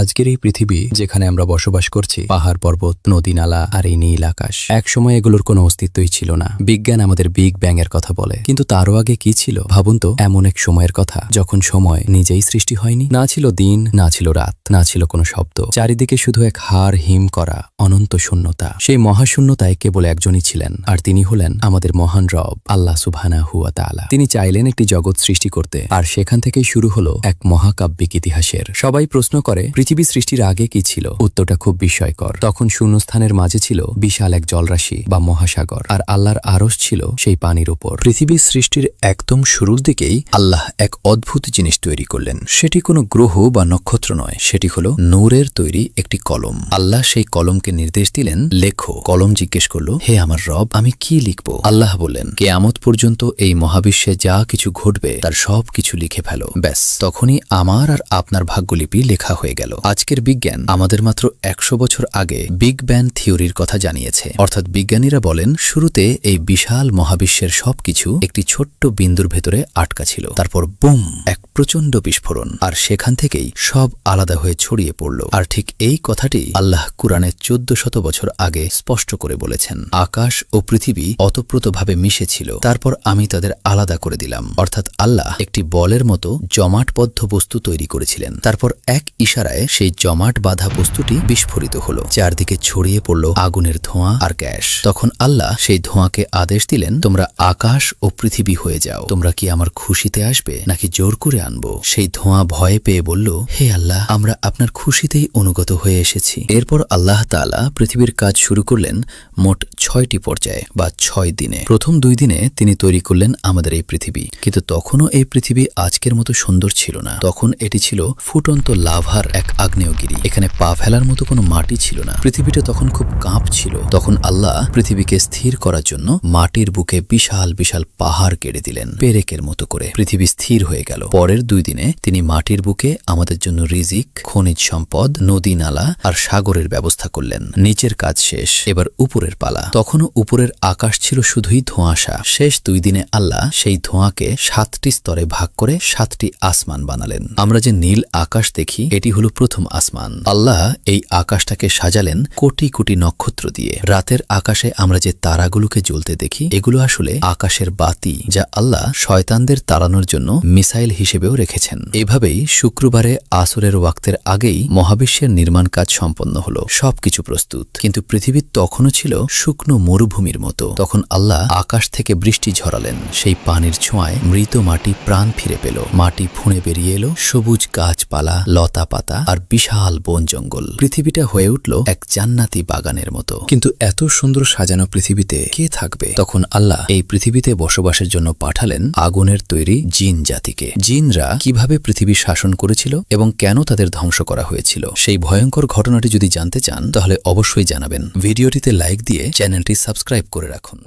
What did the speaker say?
আজকের এই পৃথিবী যেখানে আমরা বসবাস করছি, পাহাড়, পর্বত, নদী, নালা আর এই নীল আকাশ, একসময় এগুলোর কোনো অস্তিত্বই ছিল না। বিজ্ঞান আমাদের বিগ ব্যাং এর কথা বলে। কিন্তু তারও আগে কি ছিল? ভাবুন তো, এমন এক সময়ের কথা, যখন সময় নিজেই সৃষ্টি হয়নি। না ছিল দিন, না ছিল রাত, না ছিল কোনো শব্দ। চারিদিকে শুধু এক হার হিম করা, অনন্ত শূন্যতা। সেই মহাশূন্যতায় কেবল একজনই ছিলেন, আর তিনি হলেন আমাদের মহান রব, আল্লাহ সুবহানা হুয়া তাআলা। তিনি চাইলেন একটি জগৎ সৃষ্টি করতে, আর সেখান থেকেই শুরু হলো এক মহাকাব্যিক ইতিহাসের। সবাই প্রশ্ন করে পৃথিবী সৃষ্টির আগে কি ছিল? উত্তরটা খুব বিস্ময়কর। তখন শূন্যস্থানের মাঝে ছিল বিশাল এক জলরাশি বা মহাসাগর, আর আল্লাহর আরস ছিল সেই পানির উপর। পৃথিবীর সৃষ্টির একদম শুরুর দিকেই আল্লাহ এক অদ্ভুত জিনিস তৈরি করলেন। সেটি কোনো গ্রহ বা নক্ষত্র নয়, সেটি হলো নূরের তৈরি একটি কলম। আল্লাহ সেই কলমকে নির্দেশ দিলেন, লেখো। কলম জিজ্ঞেস করল, হে আমার রব, আমি কি লিখব? আল্লাহ বললেন, কেয়ামত পর্যন্ত এই মহাবিশ্বে যা কিছু ঘটবে, তার সব কিছু লিখে ফেলো। ব্যাস, তখনই আমার আর আপনার ভাগ্যলিপি লেখা হয়ে গেল। আজকের বিজ্ঞান আমাদের মাত্র একশো বছর আগে বিগ ব্যান থিওরির কথা জানিয়েছে। অর্থাৎ বিজ্ঞানীরা বলেন, শুরুতে এই বিশাল মহাবিশ্বের সবকিছু একটি ছোট্ট বিন্দুর ভেতরে আটকা ছিল। তারপর বুম, এক প্রচণ্ড বিস্ফোরণ। আর সেখান থেকেই সব আলাদা হয়ে ছড়িয়ে পড়ল। আর ঠিক এই কথাটি আল্লাহ কুরআনের চোদ্দ শত বছর আগে স্পষ্ট করে বলেছেন। আকাশ ও পৃথিবী অতপ্রতভাবে মিশেছিল। তারপর আমি তাদের আলাদা করে দিলাম। অর্থাৎ আল্লাহ একটি বলের মতো জমাটবদ্ধ বস্তু তৈরি করেছিলেন। তারপর এক ইশারায় সেই জমাট বাঁধা বস্তুটি বিস্ফোরিত হল। চারদিকে ছড়িয়ে পড়ল আগুনের ধোঁয়া আর গ্যাস। তখন আল্লাহ সেই ধোঁয়াকে আদেশ দিলেন, তোমরা আকাশ ও পৃথিবী হয়ে যাও। তোমরা কি আমার খুশিতে আসবে নাকি জোর করে আনব? সেই ধোঁয়া ভয়ে পেয়ে বলল, হে আল্লাহ, আমরা আপনার খুশিতেই অনুগত হয়ে এসেছি। এরপর আল্লাহ তাআলা পৃথিবীর কাজ শুরু করলেন মোট ছয়টি পর্যায়ে বা ছয় দিনে। প্রথম দুই দিনে তিনি তৈরি করলেন আমাদের এই পৃথিবী। কিন্তু তখনও এই পৃথিবী আজকের মতো সুন্দর ছিল না। তখন এটি ছিল ফুটন্ত লাভার এক আগ্নেয়গিরি। এখানে পা ফেলার মতো কোনো মাটি ছিল না। পৃথিবীটা তখন খুব কাঁপ ছিল। তখন আল্লাহ পৃথিবীকে স্থির করার জন্য মাটির বুকে বিশাল বিশাল পাহাড় কেড়ে দিলেন, পেরেকের মতো করে। পৃথিবী স্থির হয়ে গেল। পরের দুই দিনে তিনি মাটির বুকে আমাদের জন্য রিজিক, খনিজ সম্পদ, নদী নালা আর সাগরের ব্যবস্থা করলেন। নিচের কাজ শেষ, এবার উপরের পালা। তখনও উপরের আকাশ ছিল শুধুই ধোঁয়াশা। শেষ দুই দিনে আল্লাহ সেই ধোঁয়াকে সাতটি স্তরে ভাগ করে সাতটি আসমান বানালেন। আমরা যে নীল আকাশ দেখি, এটি হলো প্রথম আসমান। আল্লাহ এই আকাশটাকে সাজালেন কোটি কোটি নক্ষত্র দিয়ে। রাতের আকাশে আমরা যে তারাগুলোকে জ্বলতে দেখি, এগুলো আসলে আকাশের বাতি যা আল্লাহ শয়তানদের তাড়ানোর জন্য মিসাইল হিসেবেও রেখেছেন। এভাবেই শুক্রবারে আসরের ওয়াক্তের আগেই মহাবিশ্বের নির্মাণ কাজ সম্পন্ন হল। সবকিছু প্রস্তুত। কিন্তু পৃথিবী তখনও ছিল শুকনো মরুভূমির মতো। তখন আল্লাহ আকাশ থেকে বৃষ্টি ঝরালেন। সেই পানির ছোঁয়ায় মৃত মাটি প্রাণ ফিরে পেল। মাটি ফুঁড়ে বেরিয়ে এলো। সবুজ গাছপালা লতা পাতা আর বিশাল বন জঙ্গল। পৃথিবীটা হয়ে উঠল এক জান্নাতি বাগানের মতো। কিন্তু এত সুন্দর সাজানো পৃথিবীতে কে থাকবে? তখন আল্লাহ এই পৃথিবীতে বসবাসের জন্য পাঠালেন আগুনের তৈরি জিন জাতিকে। জিনরা কীভাবে পৃথিবী শাসন করেছিল এবং কেন তাদের ধ্বংস করা হয়েছিল, সেই ভয়ঙ্কর ঘটনাটি যদি জানতে চান, তাহলে অবশ্যই জানাবেন। ভিডিওটিতে লাইক দিয়ে চ্যানেলটি সাবস্ক্রাইব করে রাখুন।